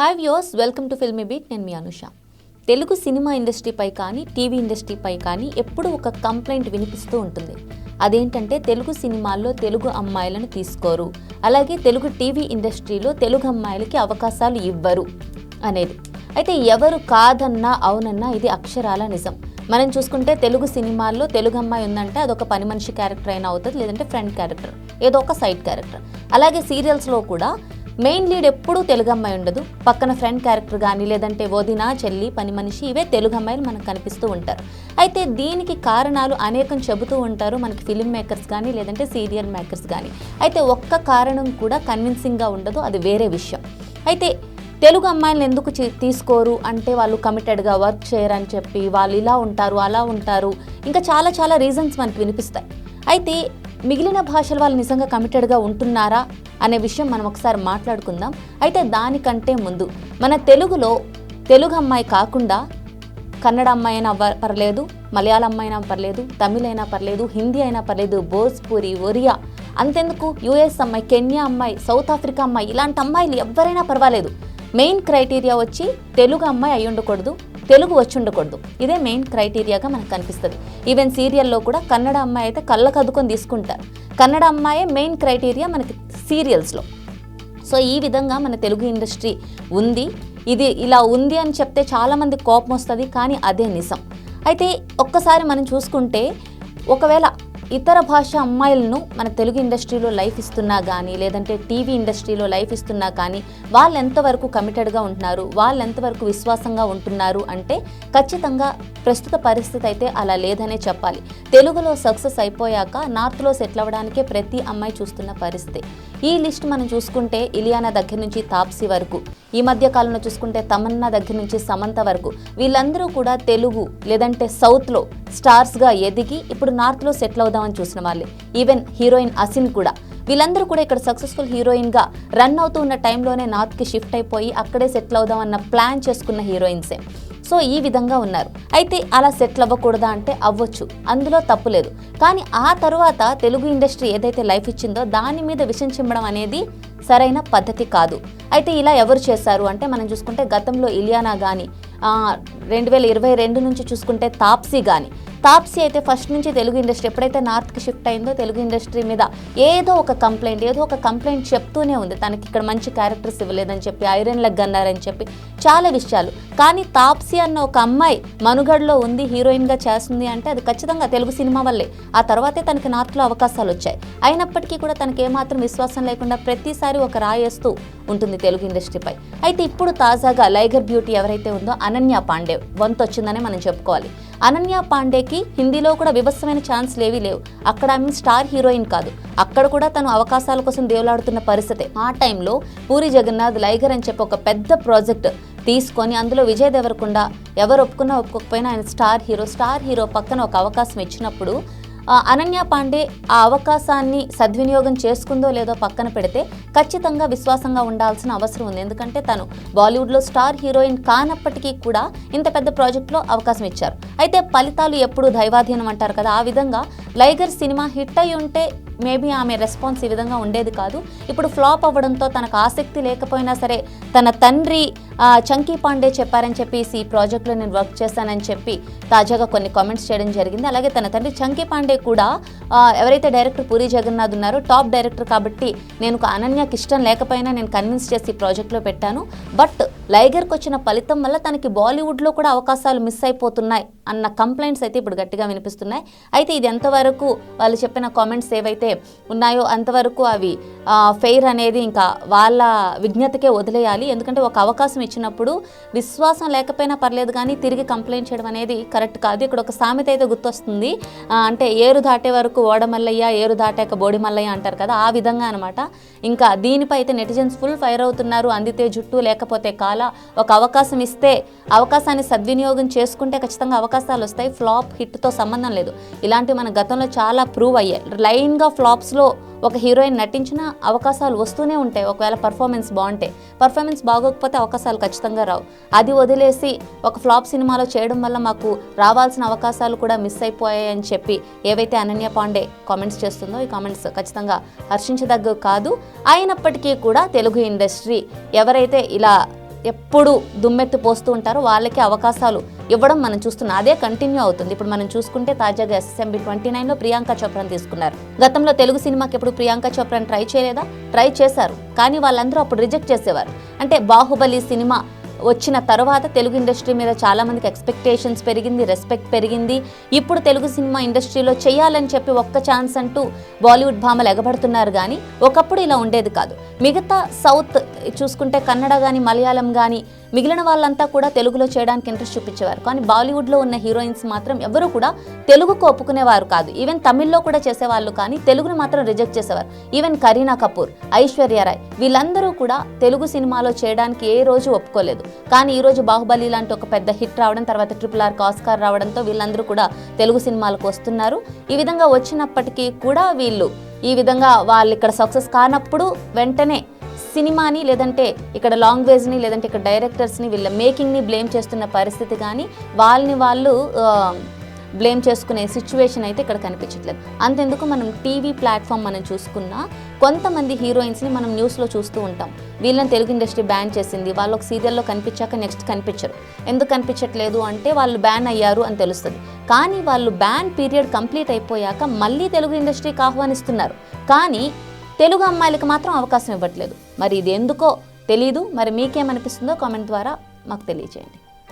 Hi views welcome to Filmy Beat నేను మీ Anusha. Telugu cinema ఇండస్ట్రీపై కానీ టీవీ ఇండస్ట్రీపై కానీ ఎప్పుడూ ఒక కంప్లైంట్ వినిపిస్తూ ఉంటుంది. అదేంటంటే తెలుగు సినిమాల్లో తెలుగు అమ్మాయిలను తీసుకోరు. అలాగే తెలుగు టీవీ ఇండస్ట్రీలో తెలుగు అమ్మాయిలకి అవకాశాలు ఇవ్వరు అనేది. అయితే ఎవరు కాదన్నా అవునన్నా ఇది అక్షరాల నిజం. మనం చూసుకుంటే తెలుగు సినిమాల్లో తెలుగు అమ్మాయి ఉందంటే అదొక పని మనిషి క్యారెక్టర్ అయినా అవుతుంది లేదంటే ఫ్రెండ్ క్యారెక్టర్ ఏదో ఒక సైడ్ క్యారెక్టర్. అలాగే సీరియల్స్లో కూడా మెయిన్ లీడ్ ఎప్పుడూ తెలుగు అమ్మాయి ఉండదు. పక్కన ఫ్రెండ్ క్యారెక్టర్ కానీ లేదంటే వదిన చెల్లి పని మనిషి ఇవే తెలుగు అమ్మాయిలు మనకు కనిపిస్తూ ఉంటారు. అయితే దీనికి కారణాలు అనేకం చెబుతూ ఉంటారు మనకి ఫిలిం మేకర్స్ కానీ లేదంటే సీరియల్ మేకర్స్ కానీ అయితే ఒక్క కారణం కూడా కన్విన్సింగ్గా ఉండదు అది వేరే విషయం. అయితే తెలుగు అమ్మాయిలను ఎందుకు తీసుకోరు? అంటే వాళ్ళు కమిటెడ్గా వర్క్ చేయరని చెప్పి వాళ్ళు ఇలా ఉంటారు అలా ఉంటారు. ఇంకా చాలా చాలా రీజన్స్ మనకి వినిపిస్తాయి. అయితే మిగిలిన భాషల వాళ్ళు నిజంగా కమిటెడ్గా ఉంటున్నారా అనే విషయం మనం ఒకసారి మాట్లాడుకుందాం. అయితే దానికంటే ముందు మన తెలుగులో తెలుగు అమ్మాయి కాకుండా కన్నడ అమ్మాయి అయినా పర్లేదు మలయాళ అమ్మాయి అయినా పర్లేదు తమిళ అయినా పర్లేదు హిందీ అయినా పర్లేదు భోజ్పూరి ఒరియా అంతెందుకు యుఎస్ అమ్మాయి కెన్యా అమ్మాయి సౌత్ ఆఫ్రికా అమ్మాయి ఇలాంటి అమ్మాయిలు ఎవరైనా పర్వాలేదు. మెయిన్ క్రైటీరియా వచ్చి తెలుగు అమ్మాయి అయి ఉండకూడదు తెలుగు వచ్చి ఉండకూడదు ఇదే మెయిన్ క్రైటీరియాగా మనకు కనిపిస్తుంది. ఈవెన్ సీరియల్లో కూడా కన్నడ అమ్మాయి అయితే కళ్ళ కదుకొని తీసుకుంటారు. కన్నడ అమ్మాయే మెయిన్ క్రైటీరియా మనకి సీరియల్స్లో. సో ఈ విధంగా మన తెలుగు ఇండస్ట్రీ ఉంది. ఇది ఇలా ఉంది అని చెప్తే చాలామంది కోపం వస్తుంది కానీ అదే నిజం. అయితే ఒక్కసారి మనం చూసుకుంటే ఒకవేళ ఇతర భాష అమ్మాయిలను మన తెలుగు ఇండస్ట్రీలో లైఫ్ ఇస్తున్నా కానీ లేదంటే టీవీ ఇండస్ట్రీలో లైఫ్ ఇస్తున్నా కానీ వాళ్ళు ఎంతవరకు కమిటెడ్గా ఉంటున్నారు వాళ్ళు ఎంతవరకు విశ్వాసంగా ఉంటున్నారు అంటే ఖచ్చితంగా ప్రస్తుత పరిస్థితి అయితే అలా లేదనే చెప్పాలి. తెలుగులో సక్సెస్ అయిపోయాక నార్త్లో సెటిల్ అవ్వడానికే ప్రతి అమ్మాయి చూస్తున్న పరిస్థితి. ఈ లిస్ట్ మనం చూసుకుంటే ఇలియానా దగ్గర నుంచి తాప్సీ వరకు ఈ మధ్య కాలంలో చూసుకుంటే తమన్నా దగ్గర నుంచి సమంత వరకు. వీళ్ళందరూ కూడా తెలుగు లేదంటే సౌత్లో స్టార్స్గా ఎదిగి ఇప్పుడు నార్త్లో సెటిల్ అవుదామని చూసిన వాళ్ళే. ఈవెన్ హీరోయిన్ అసిన్ కూడా. వీళ్ళందరూ కూడా ఇక్కడ సక్సెస్ఫుల్ హీరోయిన్గా రన్ అవుతూ ఉన్న టైంలోనే నార్త్కి షిఫ్ట్ అయిపోయి అక్కడే సెటిల్ అవుదామన్న ప్లాన్ చేసుకున్న హీరోయిన్సే సో ఈ విధంగా ఉన్నారు. అయితే అలా సెటిల్ అవ్వకూడదా అంటే అవ్వచ్చు. అందులో తప్పు లేదు. కానీ ఆ తర్వాత తెలుగు ఇండస్ట్రీ ఏదైతే లైఫ్ ఇచ్చిందో దాని మీద విషం చిమ్మడం అనేది సరైన పద్ధతి కాదు. అయితే ఇలా ఎవరు చేశారు అంటే మనం చూసుకుంటే గతంలో ఇలియానా కానీ రెండు వేల ఇరవై రెండు నుంచి చూసుకుంటే తాప్సీ కానీ తాప్సీ అయితే ఫస్ట్ నుంచి తెలుగు ఇండస్ట్రీ ఎప్పుడైతే నార్త్కి షిఫ్ట్ అయిందో తెలుగు ఇండస్ట్రీ మీద ఏదో ఒక కంప్లైంట్ ఏదో ఒక కంప్లైంట్ చెప్తూనే ఉంది. తనకి ఇక్కడ మంచి క్యారెక్టర్స్ ఇవ్వలేదని చెప్పి ఐరన్ లెగ్ అన్నారని చెప్పి చాలా విషయాలు. కానీ తాప్సీ అన్న ఒక అమ్మాయి మనుగడలో ఉంది హీరోయిన్గా చేస్తుంది అంటే అది ఖచ్చితంగా తెలుగు సినిమా వల్లే. ఆ తర్వాతే తనకి నార్త్లో అవకాశాలు వచ్చాయి. అయినప్పటికీ కూడా తనకి ఏమాత్రం విశ్వాసం లేకుండా ప్రతిసారి ఒక రాయేస్తూ ఉంటుంది తెలుగు ఇండస్ట్రీపై అయితే ఇప్పుడు తాజాగా లైగర్ బ్యూటీ ఎవరైతే ఉందో అనన్య పాండే వంతు వచ్చిందనే మనం చెప్పుకోవాలి. అనన్య పాండేకి హిందీలో కూడా విభత్సమైన ఛాన్స్ లేవీ లేవు. అక్కడ ఆమె స్టార్ హీరోయిన్ కాదు. అక్కడ కూడా తను అవకాశాల కోసం దేవులాడుతున్న పరిస్థితి. ఆ టైంలో పూరి జగన్నాథ్ లైగర్ అని చెప్పి ఒక పెద్ద ప్రాజెక్ట్ తీసుకొని అందులో విజయ్ దేవరకొండ ఎవరు ఒప్పుకున్నా ఒప్పుకోకపోయినా ఆయన స్టార్ హీరో స్టార్ హీరో పక్కన ఒక అవకాశం ఇచ్చినప్పుడు అనన్య పాండే ఆ అవకాశాన్ని సద్వినియోగం చేసుకుందో లేదో పక్కన పెడితే ఖచ్చితంగా విశ్వాసంగా ఉండాల్సిన అవసరం ఉంది. ఎందుకంటే తను బాలీవుడ్లో స్టార్ హీరోయిన్ కానప్పటికీ కూడా ఇంత పెద్ద ప్రాజెక్ట్లో అవకాశం ఇచ్చారు. అయితే ఫలితాలు ఎప్పుడు దైవాధీనం అంటారు కదా. ఆ విధంగా లైగర్ సినిమా హిట్ అయి ఉంటే మేబీ ఆమె రెస్పాన్స్ ఈ విధంగా ఉండేది కాదు. ఇప్పుడు ఫ్లాప్ అవ్వడంతో తనకు ఆసక్తి లేకపోయినా సరే తన తండ్రి చంకీ పాండే చెప్పారని చెప్పేసి ఈ ప్రాజెక్ట్లో నేను వర్క్ చేశానని చెప్పి తాజాగా కొన్ని కామెంట్స్ చేయడం జరిగింది. అలాగే తన తండ్రి చంకీ పాండే కూడా ఎవరైతే డైరెక్టర్ పూరి జగన్నాథ్ ఉన్నారో టాప్ డైరెక్టర్ కాబట్టి నేను అనన్యకి ఇష్టం లేకపోయినా నేను కన్విన్స్ చేసి ఈ ప్రాజెక్ట్లో పెట్టాను. బట్ లైగర్కి వచ్చిన ఫలితం వల్ల తనకి బాలీవుడ్లో కూడా అవకాశాలు మిస్ అయిపోతున్నాయి అన్న కంప్లైంట్స్ అయితే ఇప్పుడు గట్టిగా వినిపిస్తున్నాయి. అయితే ఇది ఎంతవరకు వాళ్ళు చెప్పిన కామెంట్స్ ఏవైతే ఉన్నాయో అంతవరకు అవి ఫెయిర్ అనేది ఇంకా వాళ్ళ విజ్ఞతకే వదిలేయాలి. ఎందుకంటే ఒక అవకాశం ఇచ్చినప్పుడు విశ్వాసం లేకపోయినా పర్లేదు కానీ తిరిగి కంప్లైంట్ చేయడం అనేది కరెక్ట్ కాదు. ఇక్కడ ఒక సామెత అయితే గుర్తొస్తుంది. అంటే ఏరు దాటే వరకు ఓడమల్లయ్య ఏరు దాటాక బోడి మల్లయ్య అంటారు కదా ఆ విధంగా అనమాట ఇంకా దీనిపై అయితే నెటిజన్స్ ఫుల్ ఫైర్ అవుతున్నారు. అందితే జుట్టు లేకపోతే కాల. ఒక అవకాశం ఇస్తే అవకాశాన్ని సద్వినియోగం చేసుకుంటే ఖచ్చితంగా అవకాశాలు వస్తాయి. ఫ్లాప్ హిట్తో సంబంధం లేదు. ఇలాంటివి మన గతంలో చాలా ప్రూవ్ అయ్యాయి. లైన్గా ఫ్లాప్స్లో ఒక హీరోయిన్ నటించిన అవకాశాలు వస్తూనే ఉంటాయి. ఒకవేళ పర్ఫార్మెన్స్ బాగుంటే పర్ఫార్మెన్స్ బాగోకపోతే అవకాశాలు ఖచ్చితంగా రావు. అది వదిలేసి ఒక ఫ్లాప్ సినిమాలో చేయడం వల్ల మాకు రావాల్సిన అవకాశాలు కూడా మిస్ అయిపోయాయి అని చెప్పి ఏవైతే అనన్య పాండే కామెంట్స్ చేస్తుందో ఈ కామెంట్స్ ఖచ్చితంగా హర్షించదగ్గ కాదు. అయినప్పటికీ కూడా తెలుగు ఇండస్ట్రీ ఎవరైతే ఇలా ఎప్పుడు దుమ్మెత్తి పోస్తూ ఉంటారో వాళ్ళకి అవకాశాలు ఇవ్వడం మనం చూస్తున్నాం. అదే కంటిన్యూ అవుతుంది. ఇప్పుడు మనం చూసుకుంటే తాజాగా ఎస్ఎస్ఎంబి ట్వంటీ నైన్లో ప్రియాంక చోప్రాని తీసుకున్నారు. గతంలో తెలుగు సినిమాకి ఎప్పుడు ప్రియాంక చోప్రాని ట్రై చేయలేదా? ట్రై చేశారు. కానీ వాళ్ళందరూ అప్పుడు రిజెక్ట్ చేసేవారు. అంటే బాహుబలి సినిమా వచ్చిన తర్వాత తెలుగు ఇండస్ట్రీ మీద చాలా మందికి ఎక్స్పెక్టేషన్స్ పెరిగింది రెస్పెక్ట్ పెరిగింది. ఇప్పుడు తెలుగు సినిమా ఇండస్ట్రీలో చేయాలని చెప్పి ఒక్క ఛాన్స్ అంటూ బాలీవుడ్ భామలు ఎగబడుతున్నారు కానీ ఒకప్పుడు ఇలా ఉండేది కాదు. మిగతా సౌత్ చూసుకుంటే కన్నడ కానీ మలయాళం కానీ మిగిలిన వాళ్ళంతా కూడా తెలుగులో చేయడానికి ఇంట్రెస్ట్ చూపించేవారు. కానీ బాలీవుడ్లో ఉన్న హీరోయిన్స్ మాత్రం ఎవరు కూడా తెలుగుకు ఒప్పుకునేవారు కాదు. ఈవెన్ తమిళ్ళో కూడా చేసేవాళ్ళు కానీ తెలుగును మాత్రం రిజెక్ట్ చేసేవారు. ఈవెన్ కరీనా కపూర్ ఐశ్వర్య రాయ్ వీళ్ళందరూ కూడా తెలుగు సినిమాలో చేయడానికి ఏ రోజు ఒప్పుకోలేదు. కానీ ఈ రోజు బాహుబలి లాంటి ఒక పెద్ద హిట్ రావడం తర్వాత ట్రిపుల్ ఆర్ ఆస్కార్ రావడంతో వీళ్ళందరూ కూడా తెలుగు సినిమాలకు వస్తున్నారు. ఈ విధంగా వచ్చినప్పటికీ కూడా వీళ్ళు ఈ విధంగా వాళ్ళు ఇక్కడ సక్సెస్ కానప్పుడు వెంటనే సినిమాని లేదంటే ఇక్కడ లాంగ్వేజ్ని లేదంటే ఇక్కడ డైరెక్టర్స్ని వీళ్ళ మేకింగ్ని బ్లేమ్ చేస్తున్న పరిస్థితి కానీ వాళ్ళని వాళ్ళు బ్లేమ్ చేసుకునే సిచ్యువేషన్ అయితే ఇక్కడ కనిపించట్లేదు. అంతెందుకు మనం టీవీ ప్లాట్ఫామ్ మనం చూసుకున్నా కొంతమంది హీరోయిన్స్ని మనం న్యూస్లో చూస్తూ ఉంటాం. వీళ్ళని తెలుగు ఇండస్ట్రీ బ్యాన్ చేసింది వాళ్ళు ఒక సీరియల్లో కనిపించాక నెక్స్ట్ కనిపించరు. ఎందుకు కనిపించట్లేదు అంటే వాళ్ళు బ్యాన్ అయ్యారు అని తెలుస్తుంది. కానీ వాళ్ళు బ్యాన్ పీరియడ్ కంప్లీట్ అయిపోయాక మళ్ళీ తెలుగు ఇండస్ట్రీకి ఆహ్వానిస్తున్నారు. కానీ తెలుగు అమ్మాయిలకు మాత్రం అవకాశం ఇవ్వట్లేదు. మరి ఇది ఎందుకో తెలీదు. మరి మీకేమనిపిస్తుందో కామెంట్ ద్వారా మాకు తెలియజేయండి